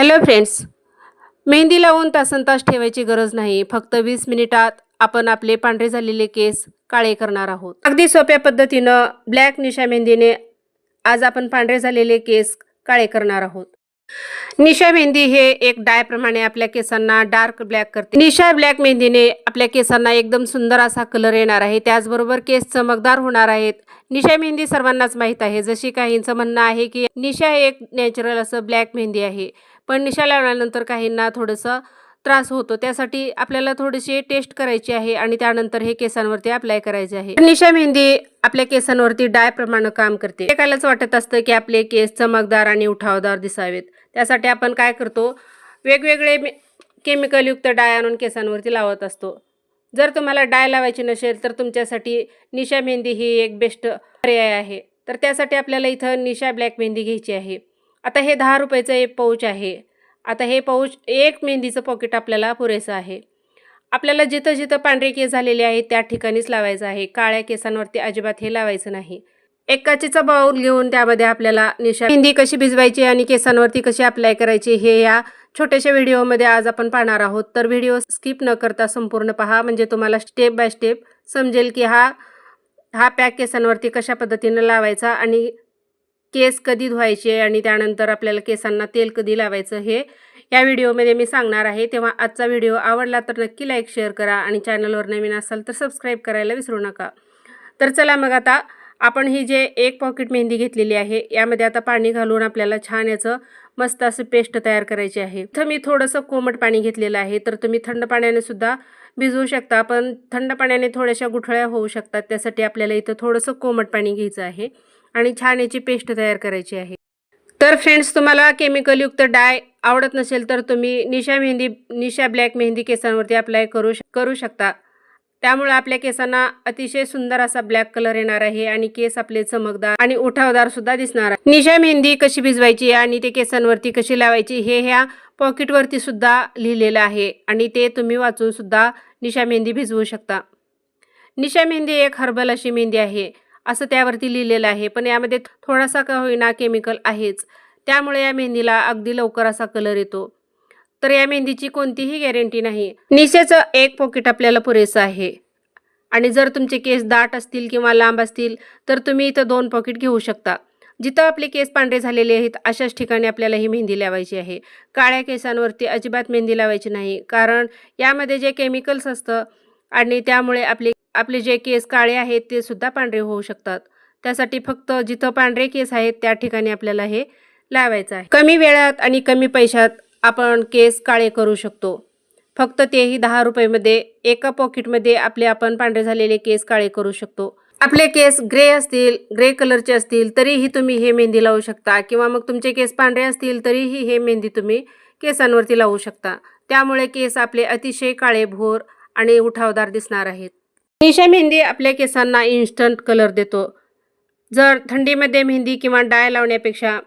Hello friends mehndi लावून तासन तास ठेवायची गरज नाही. फक्त वीस मिनिटात आपण आपले पांढरे झालेले केस काळे करणार आहोत. अगदी सोप्या पद्धतीनं ब्लॅक निशा मेहंदीने आज आपण पांढरे झालेले केस काळे करणार आहोत. निशा मेहंदी हे एक डायप्रमाणे आपल्या केसांना डार्क ब्लॅक करते. निशा ब्लॅक मेहंदीने आपल्या केसांना एकदम सुंदर असा कलर येणार आहे. त्याचबरोबर केस चमकदार होणार आहेत. निशा मेहंदी सर्वांनाच माहीत आहे. जशी काहींचं म्हणणं आहे की निशा एक नॅचरल असं ब्लॅक मेहंदी आहे. पण निशा लावल्यानंतर काहींना थोडंसं त्रास होतो. त्यासाठी आपल्याला थोडीशी टेस्ट करायची आहे आणि त्यानंतर हे केसांवरती अप्लाय करायचे आहे. निशा मेहंदी आपल्या केसांवरती डाय प्रमाणे काम करते. एकालाच वाटत असतं की आपले केस चमकदार आणि उठावदार दिसावेत. त्यासाठी आपण काय करतो? वेगवेगळे मे- केमिकलयुक्त डाय आणून केसांवरती लावत असतो. जर तुम्हाला डाय लावायची नसेल तर तुमच्यासाठी निशा मेहंदी ही एक बेस्ट पर्याय आहे. तर त्यासाठी आपल्याला इथं निशा ब्लॅक मेहंदी घ्यायची आहे. आता हे दहा रुपयाचं एक पाऊच आहे. आता हे पाऊच एक मेहंदीचं पॉकेट आपल्याला पुरेसं आहे. आपल्याला जिथं जिथं पांढरे केस झालेले आहेत त्या ठिकाणीच लावायचं आहे. काळ्या केसांवरती अजिबात हे लावायचं नाही. एक काचेचा बाऊल घेऊन त्यामध्ये आपल्याला निशा मेहंदी कशी भिजवायची आणि केसांवरती कशी अप्लाय करायची हे या छोट्याशा व्हिडिओमध्ये आज आपण पाहणार आहोत. तर व्हिडिओ स्किप न करता संपूर्ण पहा. म्हणजे तुम्हाला स्टेप बाय स्टेप समजेल की हा हा पॅक केसांवरती कशा पद्धतीनं लावायचा आणि केस कधी धुवायचे आणि त्यानंतर आपल्याला केसांना तेल कधी लावायचं हे या व्हिडिओमध्ये मी सांगणार आहे. तेव्हा आजचा व्हिडिओ आवडला तर नक्की लाईक शेअर करा आणि चॅनलवर नवीन असाल तर सबस्क्राईब करायला विसरू नका. तर चला मग आता आपण ही जे एक पॉकेट मेहंदी घेतलेली आहे यामध्ये आता पाणी घालून आपल्याला छान याचं मस्त असं पेस्ट तयार करायची आहे. इथं मी थोडंसं कोमट पाणी घेतलेलं आहे तर तुम्ही थंड पाण्याने सुद्धा भिजवू शकता पण थंड पाण्याने थोड्याशा गुठळ्या होऊ शकतात. त्यासाठी आपल्याला इथं थोडंसं कोमट पाणी घ्यायचं आहे. आणि छान याची पेस्ट तयार करायची आहे. तर फ्रेंड्स तुम्हाला केमिकलयुक्त डाय आवडत नसेल तर तुम्ही निशा मेहंदी निशा ब्लॅक मेहंदी केसांवरती अप्लाय करू श करू शकता. त्यामुळे आपल्या केसांना अतिशय सुंदर असा ब्लॅक कलर येणार आहे आणि केस आपले चमकदार आणि उठावदार सुद्धा दिसणार आहे. निशा मेहंदी कशी भिजवायची आणि ते केसांवरती कशी लावायची हे ह्या पॉकेटवरती सुद्धा लिहिलेलं आहे आणि ते तुम्ही वाचून सुद्धा निशा मेहंदी भिजवू शकता. निशा मेहंदी एक हर्बल अशी मेहंदी आहे. असं त्यावरती लिहिलेलं आहे. पण यामध्ये थोडासा का होईना केमिकल आहेच. त्यामुळे या मेहंदीला अगदी लवकर असा कलर येतो. तर या मेहंदीची कोणतीही गॅरंटी नाही. निशेचं एक पॉकेट आपल्याला पुरेसं आहे. आणि जर तुमचे केस दाट असतील किंवा लांब असतील तर तुम्ही इथं दोन पॉकेट घेऊ शकता. जिथं आपले केस पांढरे झालेले आहेत अशाच ठिकाणी आपल्याला ही मेहंदी लावायची आहे. काळ्या केसांवरती अजिबात मेहंदी लावायची नाही. कारण यामध्ये जे केमिकल्स असतं आणि त्यामुळे आपले आपले जे केस काळे आहेत ते सुद्धा पांढरे होऊ शकतात. त्यासाठी फक्त जिथं पांढरे केस आहेत त्या ठिकाणी आपल्याला हे लावायचं आहे. कमी वेळात आणि कमी पैशात आपण केस काळे करू शकतो. फक्त तेही दहा रुपयेमध्ये एका पॉकेटमध्ये आपले आपण पांढरे झालेले केस काळे करू शकतो. आपले केस ग्रे असतील ग्रे कलरचे असतील तरीही तुम्ही हे मेहंदी लावू शकता. किंवा मग तुमचे केस पांढरे असतील तरीही हे मेहंदी तुम्ही केसांवरती लावू शकता. त्यामुळे केस आपले अतिशय काळे भोर आणि उठावदार दिसणार आहेत. निशा मेहंदी आपल्या केसांना इन्स्टंट कलर देतो. जर थंडीमध्ये मेहंदी किंवा डाय लावण्यापेक्षा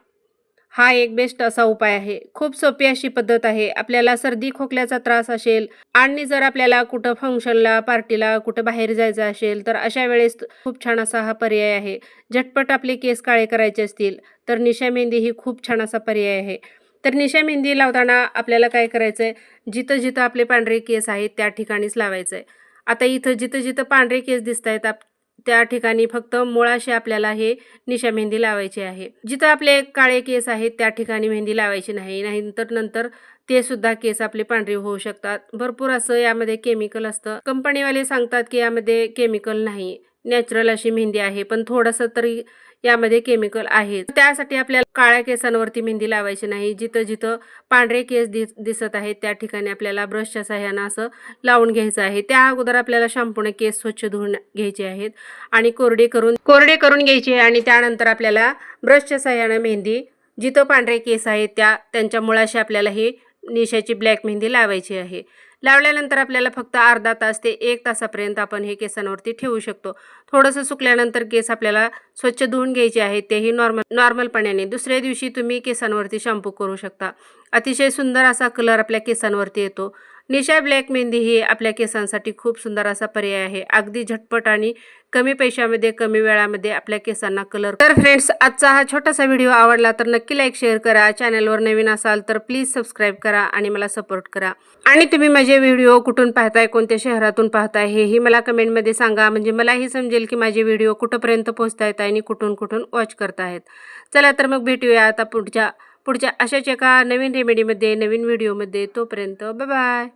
हा एक बेस्ट असा उपाय आहे. खूप सोपी अशी पद्धत आहे. आपल्याला सर्दी खोकल्याचा त्रास असेल आणि जर आपल्याला कुठं फंक्शनला पार्टीला कुठं बाहेर जायचं असेल तर अशा वेळेस खूप छान असा हा पर्याय आहे. झटपट आपले केस काळे करायचे असतील तर निशा मेहंदी ही खूप छान असा पर्याय आहे. तर निशा मेहंदी लावताना आपल्याला काय करायचं आहे जिथं जिथं आपले पांढरे केस आहेत त्या ठिकाणीच लावायचं आहे आता इथं जिथं जिथं पांढरे केस दिसत आहेत आप त्या ठिकाणी फक्त मुळाशी आपल्याला हे निशा मेहंदी लावायची आहे. जिथं आपले काळे केस आहेत त्या ठिकाणी मेहंदी लावायची नाही. नाहीतर नंतर ते सुद्धा केस आपले पांढरे होऊ शकतात. भरपूर असं यामध्ये केमिकल असतं. कंपनीवाले सांगतात की यामध्ये केमिकल नाही. नॅचरल अशी मेहंदी आहे. पण थोडंसं तरी यामध्ये केमिकल आहे त्यासाठी आपल्याला काळ्या केसांवरती मेहंदी लावायची नाही. जिथं जिथं पांढरे केस दिस दिसत आहेत त्या ठिकाणी आपल्याला ब्रशच्या सहाय्यानं असं लावून घ्यायचं आहे. त्या अगोदर आपल्याला शॅम्पूने केस स्वच्छ धुवून घ्यायचे आहेत आणि कोरडे करून कोरडे करून घ्यायचे आणि त्यानंतर आपल्याला ब्रशच्या सहाय्यानं मेहंदी जिथं पांढरे केस आहेत त्या त्यांच्या मुळाशी आपल्याला ही निशाची ब्लॅक मेहंदी लावायची आहे. लावल्यानंतर आपल्याला फक्त अर्धा तास ते एक तासापर्यंत आपण हे केसांवरती ठेवू शकतो. थोडंसं सुकल्यानंतर केस आपल्याला स्वच्छ धुवून घ्यायचे आहेत तेही नॉर्मल नॉर्मल पाण्याने दुसऱ्या दिवशी तुम्ही केसांवरती शॅम्पू करू शकता. अतिशय सुंदर असा कलर आपल्या केसांवरती येतो. निशा ब्लॅक मेहंदी ही आपल्या केसांसाठी खूप सुंदर असा पर्याय आहे. अगदी झटपट आणि कमी पैशामध्ये कमी वेळामध्ये आपल्या केसांना कलर तर फ्रेंड्स आजचा हा छोटासा व्हिडिओ आवडला तर नक्की लाईक शेअर करा. चॅनलवर नवीन असाल तर प्लीज सबस्क्राईब करा आणि मला सपोर्ट करा. आणि तुम्ही माझे व्हिडिओ कुठून पाहताय कोणत्या शहरातून पाहताय हेही मला कमेंटमध्ये सांगा. म्हणजे मलाही समजेल की माझे व्हिडिओ कुठंपर्यंत पोहोचतायत आणि कुठून कुठून वॉच करतायत. चला तर मग भेटूया आता पुढच्या पुढच्या अशाच एका नवीन रेमेडीमध्ये नवीन व्हिडिओमध्ये तोपर्यंत बाय